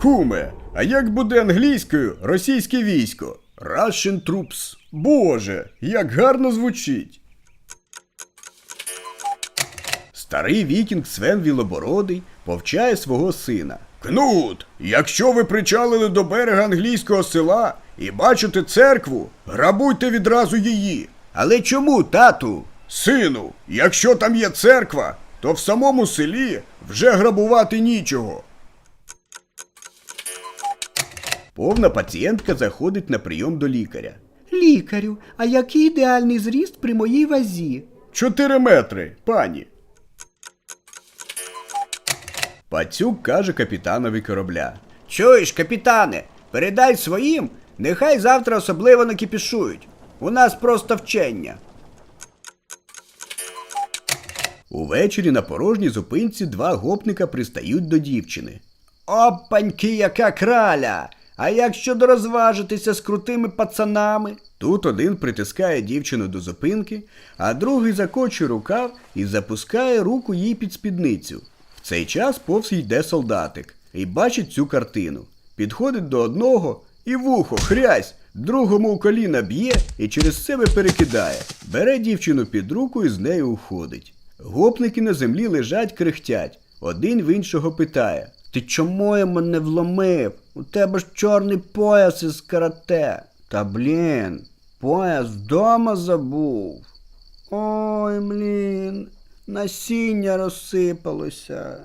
Куме, а як буде англійською російське військо? Russian troops. Боже, як гарно звучить. Старий вікінг Свен Вілобородий повчає свого сина. Кнут, якщо ви причалили до берега англійського села і бачите церкву, грабуйте відразу її. Але чому, тату? Сину, якщо там є церква, то в самому селі вже грабувати нічого. Повна пацієнтка заходить на прийом до лікаря. Лікарю, а який ідеальний зріст при моїй вазі? Чотири метри, пані. Пацюк каже капітанові корабля. Чуєш, капітане, передай своїм, нехай завтра особливо не кипішують. У нас просто вчення. Увечері на порожній зупинці два гопника пристають до дівчини. Опаньки, яка краля! А як щодо розважитися з крутими пацанами? Тут один притискає дівчину до зупинки, а другий закочує рукав і запускає руку їй під спідницю. В цей час повз йде солдатик і бачить цю картину. Підходить до одного і вухо, хрясь, другому у коліна б'є і через себе перекидає. Бере дівчину під руку і з нею уходить. Гопники на землі лежать, крихтять. Один в іншого питає: Ти чому йому не вломив? У тебе ж чорний пояс із карате. Та блін, пояс вдома забув. Ой, блін, насіння розсипалося.